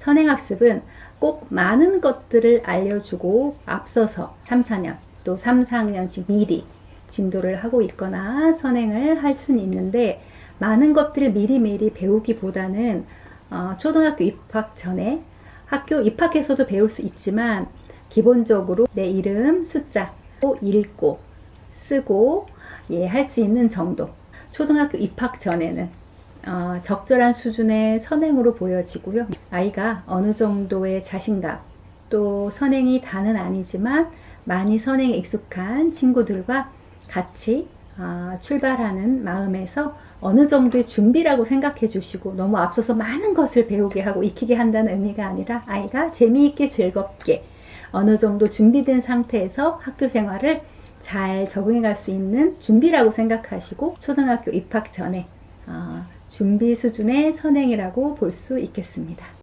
선행학습은 꼭 많은 것들을 알려주고 앞서서 3, 4년 또 3, 4학년씩 미리 진도를 하고 있거나 선행을 할 수는 있는데 많은 것들을 미리미리 배우기보다는 어, 초등학교 입학 전에 학교 입학해서도 배울 수 있지만 기본적으로 내 이름, 숫자, 또 읽고 쓰고 예, 할 수 있는 정도. 초등학교 입학 전에는 어, 적절한 수준의 선행으로 보여지고요. 아이가 어느 정도의 자신감, 또 선행이 다는 아니지만 많이 선행에 익숙한 친구들과 같이 어, 출발하는 마음에서 어느 정도의 준비라고 생각해 주시고 너무 앞서서 많은 것을 배우게 하고 익히게 한다는 의미가 아니라 아이가 재미있게 즐겁게 어느 정도 준비된 상태에서 학교 생활을 잘 적응해 갈 수 있는 준비라고 생각하시고 초등학교 입학 전에 어, 준비 수준의 선행이라고 볼 수 있겠습니다.